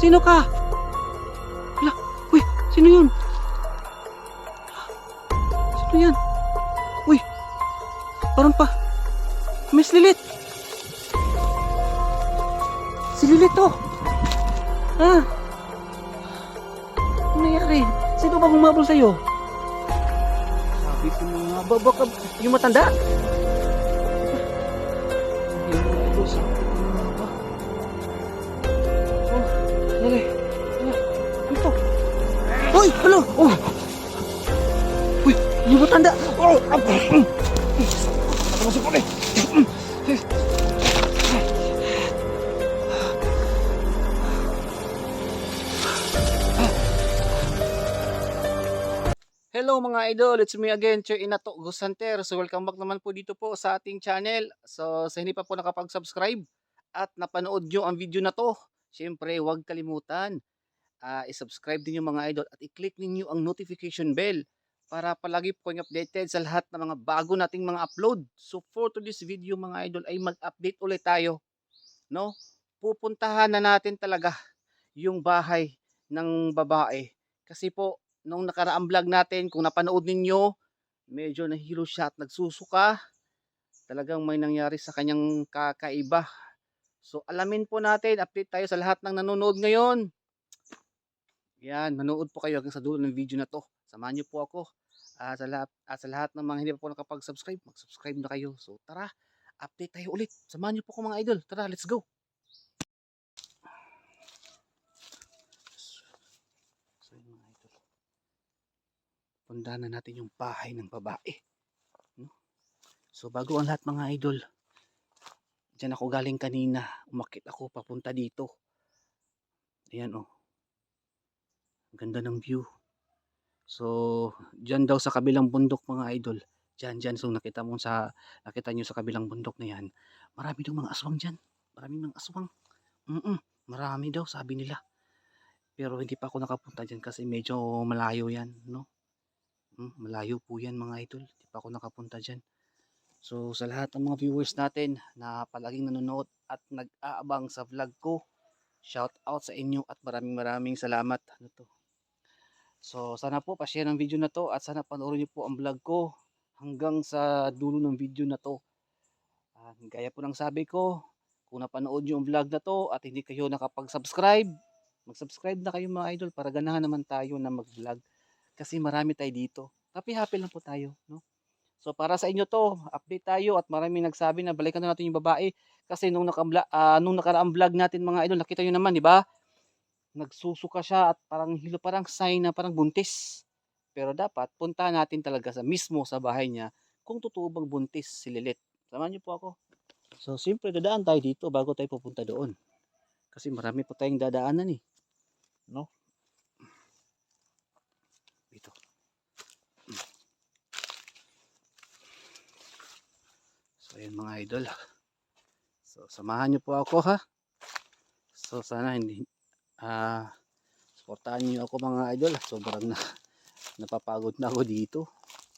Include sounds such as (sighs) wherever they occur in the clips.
Sino ka? Wala. Uy, sino yun? Sino yan? Uy, parang pa. Miss Lilit. Si Lilit to. Ah. Ano nangyari? Sino ba humabol sa'yo? Sabi ko nga ba, baka yung matanda? Uy! Ano? Oh! Uy! Yung matanda! Oh! Ano mo si Puli? Hello mga idol, it's me again, Che Inato Gusanter. So welcome back naman po dito po sa ating channel. So sa hindi pa po nakapag-subscribe at napanood nyo ang video na to, syempre huwag kalimutan ah, i-subscribe din yung mga idol at i-click ninyo ang notification bell para palagi po kayong updated sa lahat ng mga bago nating mga upload. So for today's video mga idol ay mag-update ulit tayo. No? Pupuntahan na natin talaga yung bahay ng babae. Kasi po nung nakaraang vlog natin, kung napanood ninyo, medyo nahilo siya at nagsusuka. Talagang may nangyari sa kanyang kakaiba. So alamin po natin, update tayo sa lahat ng nanonood ngayon. Yan, manood po kayo hanggang sa dulo ng video na to. Samahan niyo po ako. Ah, sa, lahat, ah, sa lahat ng mga hindi pa po nakapag-subscribe, mag-subscribe na kayo. So tara, update tayo ulit. Samahan niyo po ko mga idol. Tara, let's go. So yun mga idol. Puntahan na natin yung bahay ng babae. No? So bago ang lahat mga idol, Diyan ako galing kanina. Umakit ako papunta dito. Ayan oh. Ganda ng view. So, diyan daw sa kabilang bundok mga idol. Diyan, diyan. So, nakita mo sa, nakita nyo sa kabilang bundok na yan. Marami daw mga aswang diyan. Marami mga aswang. Mm marami daw, sabi nila. Pero hindi pa ako nakapunta diyan kasi medyo malayo yan, no? Mm, malayo po yan mga idol. Hindi pa ako nakapunta diyan. So sa lahat ng mga viewers natin na palaging nanonood at nag-aabang sa vlog ko, shout out sa inyo at maraming maraming salamat. Ano to? So sana po pa-share ang video na to at sana panoorin niyo po ang vlog ko hanggang sa dulo ng video na to. Ah, gaya po ng sabi ko, kung napanood niyo ang vlog na to at hindi kayo nakapag-subscribe, mag-subscribe na kayo mga idol para ganahan naman tayo na mag-vlog. Kasi marami tayo dito. Happy-happy lang po tayo, no? So para sa inyo to, update tayo at maraming nagsabi na balikan na natin yung babae kasi nung nakabla, ah, nung nakaraang vlog natin mga idol, nakita niyo naman, di ba? Nagsusuka siya at parang hilo parang sign na parang buntis. Pero dapat punta natin talaga sa mismo sa bahay niya kung totoo bang buntis si Lilit. Samahan niyo po ako. So simple dadaan tayo dito bago tayo pupunta doon. Kasi marami pa tayong dadaanan eh. No? Dito. So ayun mga idol. So samahan niyo po ako ha. So sana hindi ah suportahan niyo ako mga idol. Sobrang na, napapagod na ako dito.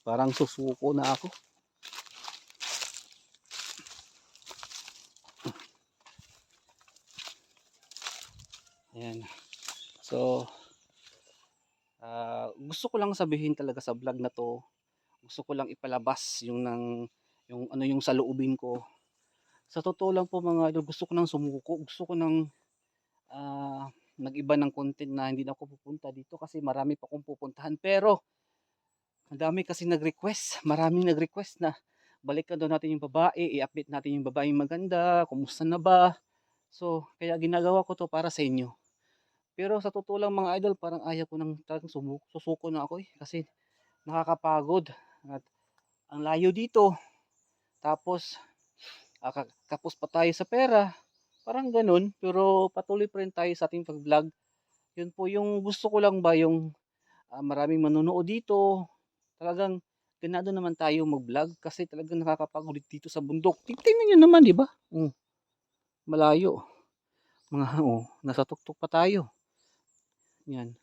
Parang susuko na ako. Ayan. So ah gusto ko lang sabihin talaga sa vlog na to. Gusto ko lang ipalabas yung ng yung ano yung sa loobin ko. Sa totoo lang po mga idol, gusto ko nang sumuko, gusto ko nang mag-iba ng content na hindi na ako pupunta dito kasi marami pa akong pupuntahan. Pero, ang dami kasi nag-request, maraming nag-request na balikan daw natin yung babae, i-update natin yung babae maganda, kumusta na ba. So, kaya ginagawa ko to para sa inyo. Pero sa totoo lang mga idol, parang ayaw ko nang talagang susuko na ako eh. Kasi nakakapagod. At ang layo dito, tapos, ah, ka- kapos pa tayo sa pera. Parang ganun. Pero patuloy pa rin tayo sa ating pag-vlog. Yun po yung gusto ko lang ba yung ah, maraming manonood dito. Talagang ganado naman tayo mag-vlog kasi talagang nakakapagod dito sa bundok. Tingnan nyo naman, di ba? Mm, malayo. Mga, oh, nasa tuktok pa tayo. Yan.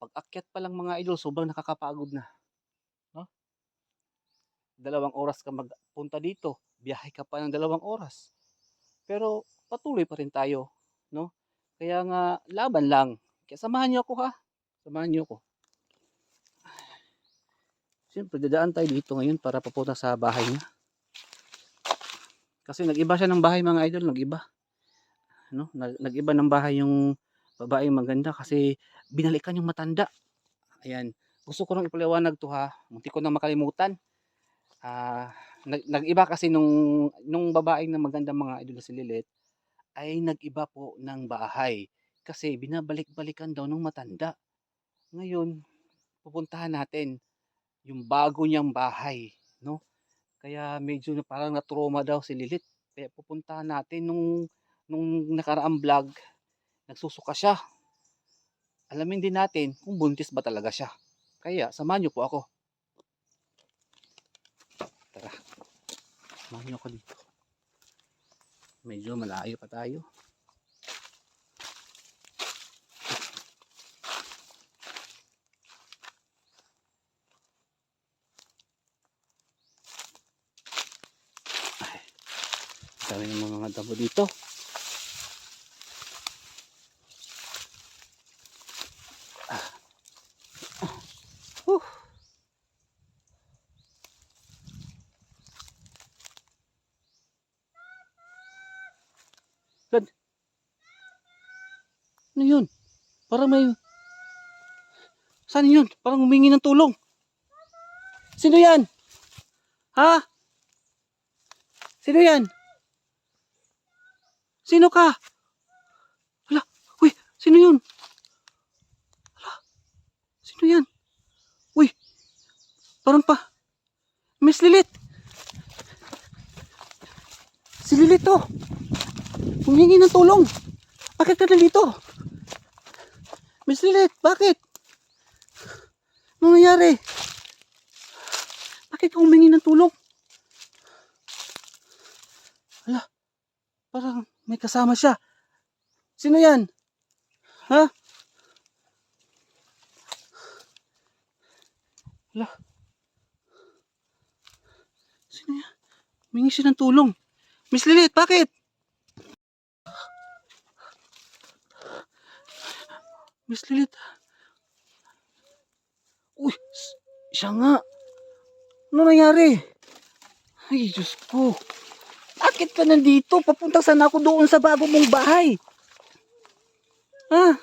Pag akyat pa lang mga idol, sobrang nakakapagod na dalawang oras ka magpunta dito, biyahe ka pa ng dalawang oras. Pero patuloy pa rin tayo, no? Kaya nga, laban lang. Kaya samahan niyo ako ha. Samahan niyo ako. Siyempre, dadaan tayo dito ngayon para papunta sa bahay niya. Kasi nag-iba siya ng bahay mga idol, nag-iba. No? Nag- Nag-iba ng bahay yung babae maganda kasi binalikan yung matanda. Ayan. Gusto ko nang ipaliwanag to ha. Munti ko na makalimutan. Ah, nag-iba kasi nung nung babaeng na maganda mga idol si Lilith ay nag-iba po ng bahay kasi binabalik-balikan daw ng matanda. Ngayon, pupuntahan natin yung bago niyang bahay, no? Kaya medyo parang na-trauma daw si Lilith. Kaya pupuntahan natin nung nung nakaraang vlog, nagsusuka siya. Alamin din natin kung buntis ba talaga siya. Kaya samahan niyo po ako. Samahan niyo ako dito. Medyo malayo pa tayo. Ay, dami ng mga damo dito. Ano yun? Parang may... Saan yun? Parang humingi ng tulong. Sino yan? Ha? Sino yan? Sino ka? Hala, uy, sino yun? Hala, sino yan? Uy, parang pa. Miss Lilit. Si Lilit to. Humingi ng tulong. Bakit ka nandito? Miss Lilit, bakit? Ano nangyari? Bakit ka humingi ng tulong? Hala, parang may kasama siya. Sino yan? Ha? Hala. Sino yan? Humingi siya ng tulong. Miss Lilit, bakit? Miss Lilit. Uy, siya nga. Ano nangyari? Ay, Diyos ko. Bakit ka nandito? Papunta sana ako doon sa bago mong bahay. Ha?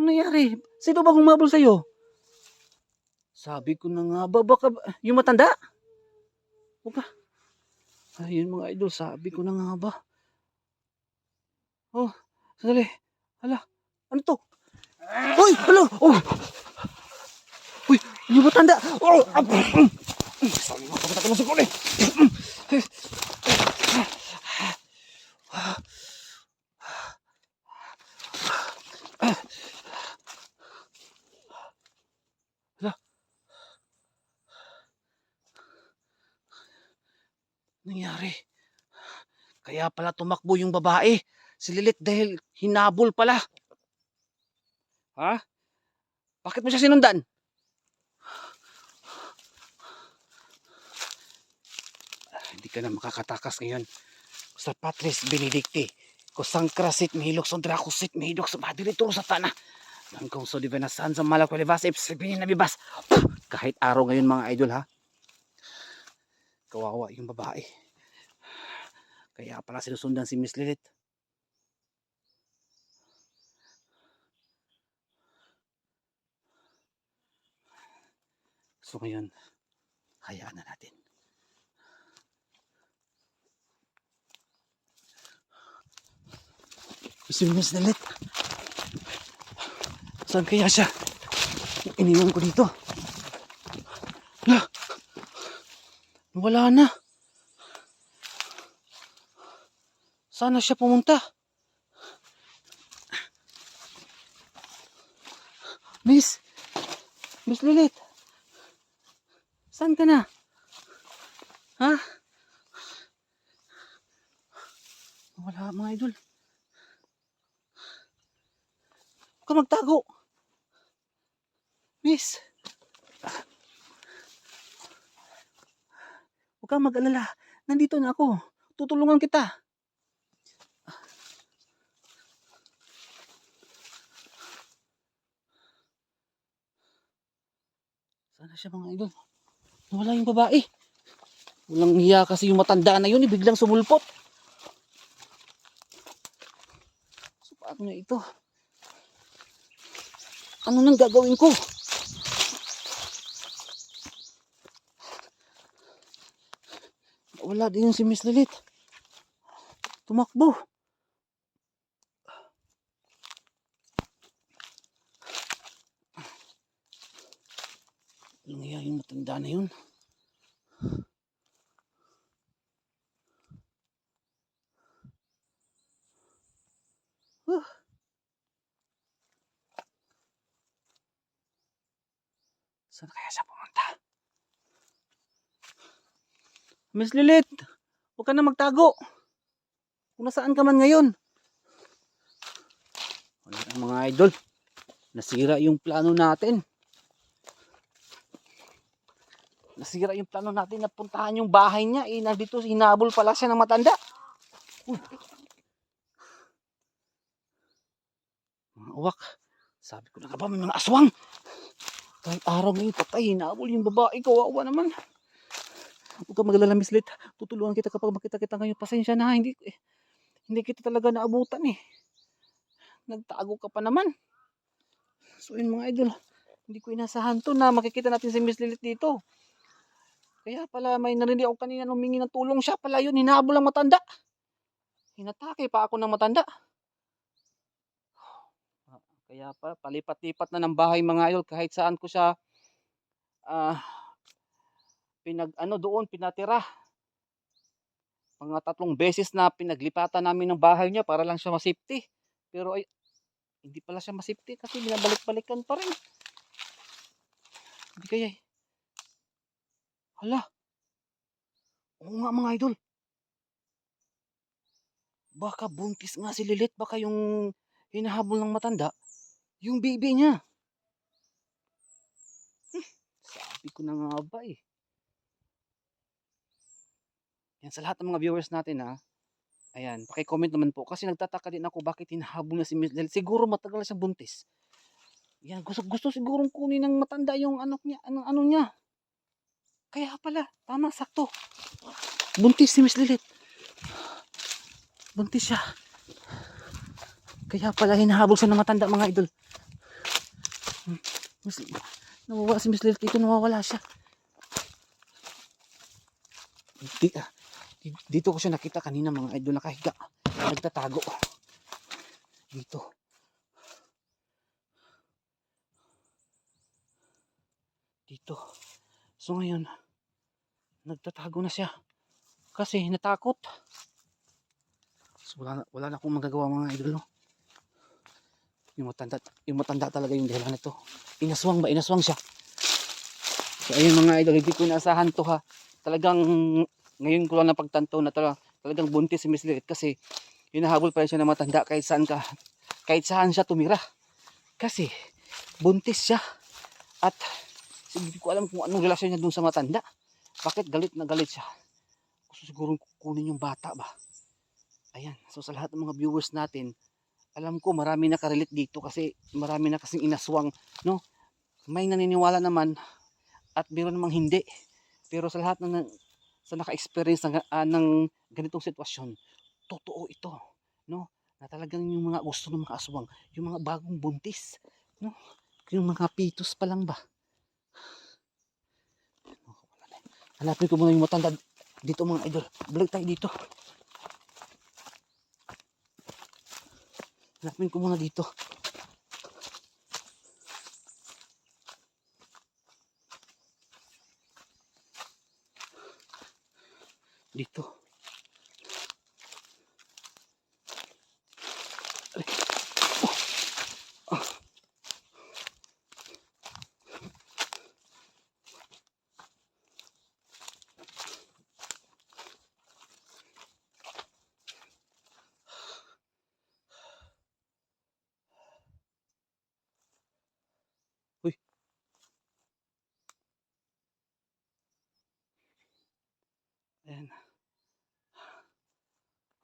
Ano nangyari? Sino ba humabol sa'yo? Sabi ko na nga ba, baka ba- yung matanda? O ba? Ayun mga idol, sabi ko na nga ba. Oh, sandali. Hala, ano to? Uy, hala, oh. Uy, yung matanda. Oh, ah, mm. Sabi mo, kapag ako sa kuli. nangyari? Kaya pala tumakbo yung babae. Si Lilith dahil hinabol pala. Ha? Bakit mo siya sinundan? Ah, hindi ka na makakatakas ngayon. Sa Patris Benedicti. Kusang krasit mihilok sa drakusit mihilok sa madiritur sa tana. Langkong so divinasan sa malakwalibas ipsipinin na bibas. Kahit araw ngayon mga idol ha. Kawawa yung babae. Kaya pala sinusundan si Miss Lilith. So ngayon, hayaan na natin. Si Miss Lilith. Saan kaya siya? Iniwan ko dito. Wala. Wala na. Sana siya pumunta. Miss. Miss Lilith. Saan ka na? Ha? Wala mga idol. Huwag ka magtago. Miss. Huwag kang mag-alala. Nandito na ako. Tutulungan kita. Sana siya mga idol. Nawala yung babae. Walang hiya kasi yung matanda na yun, eh, biglang sumulpot. So, paano na ito? Ano nang gagawin ko? Wala din si Miss Lilit. Tumakbo. Walang hiya yung matanda na yun. Huh. Saan kaya siya pumunta? Miss Lilit, huwag ka na magtago. Kung nasaan ka man ngayon. Wala mga idol. Nasira yung plano natin. Nasira yung plano natin na puntahan yung bahay niya. Eh, nandito hinabol pala siya ng matanda. Uy. Mga uwak. Sabi ko na nga ba may mga aswang. Kahit araw ngayon patay, hinabol yung babae. Kawawa naman. Huwag ka Lit. Tutulungan kita kapag makita kita ngayon. Pasensya na, hindi, eh, hindi kita talaga naabutan eh. Nagtago ka pa naman. So yun mga idol, hindi ko inasahan to na makikita natin si Miss Lilit dito. Kaya pala may narinig ako kanina humingi ng tulong siya pala yun, hinabol ang matanda. Hinatake pa ako ng matanda. (sighs) Kaya pa, palipat-lipat na ng bahay mga idol kahit saan ko siya ah pinag ano doon pinatira. Mga tatlong beses na pinaglipatan namin ng bahay niya para lang siya masafety. Pero ay hindi pala siya masafety kasi binabalik-balikan pa rin. Hindi kaya eh. Hala. Oo nga mga idol. Baka buntis nga si Lilit. Baka yung hinahabol ng matanda. Yung baby niya. Hmm, sabi ko na nga ba eh. Yan sa lahat ng mga viewers natin ha. Ayan, paki-comment naman po kasi nagtataka din ako bakit hinahabol na si Miss Lilit. Siguro matagal siyang buntis. Yan, gusto gusto sigurong kunin ng matanda yung anak niya, ano, ano niya. Kaya pala, tama, sakto. Buntis si Miss Lilit. Buntis siya. Kaya pala hinahabol siya ng matanda mga idol. Hmm, Miss, nawawala si Miss Lilit dito, nawawala siya. Di, ah, di- dito ko siya nakita kanina mga idol nakahiga. Nagtatago. Dito. Dito. So ngayon, nagtatago na siya. Kasi natakot. So, wala, na, wala na akong magagawa mga idol. No? Yung matanda, yung matanda talaga yung dahilan nito. Inaswang ba? Inaswang siya. So ayun mga idol, hindi ko inaasahan to ha. Talagang ngayon ko lang napagtanto na talaga, talagang buntis si Miss Lilit kasi hinahabol pa rin siya ng matanda kahit saan ka kahit saan siya tumira. Kasi buntis siya at hindi ko alam kung anong relasyon niya dun sa matanda. Bakit galit na galit siya? Gusto siguro kunin yung bata ba? Ayan. So sa lahat ng mga viewers natin, alam ko marami nakarelate dito kasi marami na kasing inaswang, no? May naniniwala naman at meron namang hindi. Pero sa lahat ng sa naka-experience ng, ah, ng ganitong sitwasyon, totoo ito, no? Na talagang yung mga gusto ng mga aswang, yung mga bagong buntis, no? Yung mga pitos pa lang ba? Hanapin ko muna yung matanda dito mga idol. Balik tayo dito. Hanapin ko muna dito. Dito.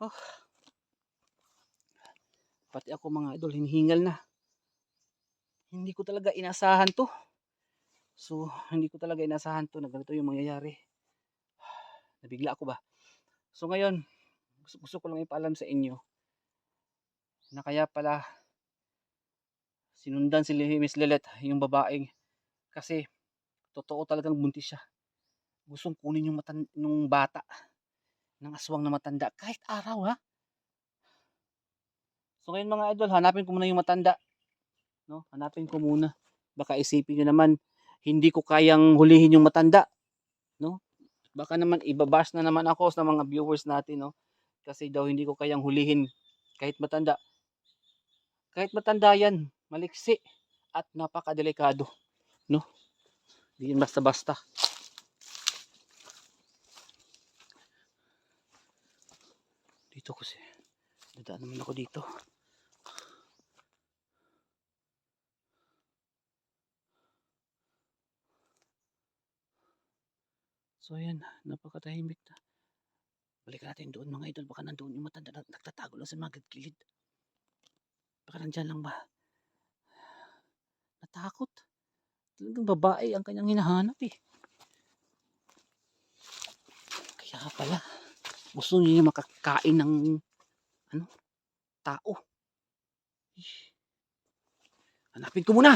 Oh. Pati ako mga idol, hinihingal na. Hindi ko talaga inasahan to. So, hindi ko talaga inasahan to na ganito yung mangyayari. Nabigla ako ba? So ngayon, gusto, gusto ko lang ipaalam sa inyo na kaya pala sinundan si Miss Lilet, yung babaeng kasi totoo talagang buntis siya. Gustong kunin yung, matan yung bata ng aswang na matanda kahit araw ha. So ngayon mga idol, hanapin ko muna yung matanda. No? Hanapin ko muna. Baka isipin nyo naman, hindi ko kayang hulihin yung matanda. No? Baka naman ibabash na naman ako sa mga viewers natin. No? Kasi daw hindi ko kayang hulihin kahit matanda. Kahit matanda yan, maliksi at napakadelikado. No? Hindi yan Dito kasi. Dadaan naman ako dito. So ayan, napakatahimik na. Balikan natin doon mga idol. Baka nandoon yung matanda na nagtatago lang sa mga gilid. Baka nandyan lang ba? Natakot. Talagang babae ang kanyang hinahanap eh. Kaya pala, gusto niya makakain ng ano tao. Hanapin ko muna.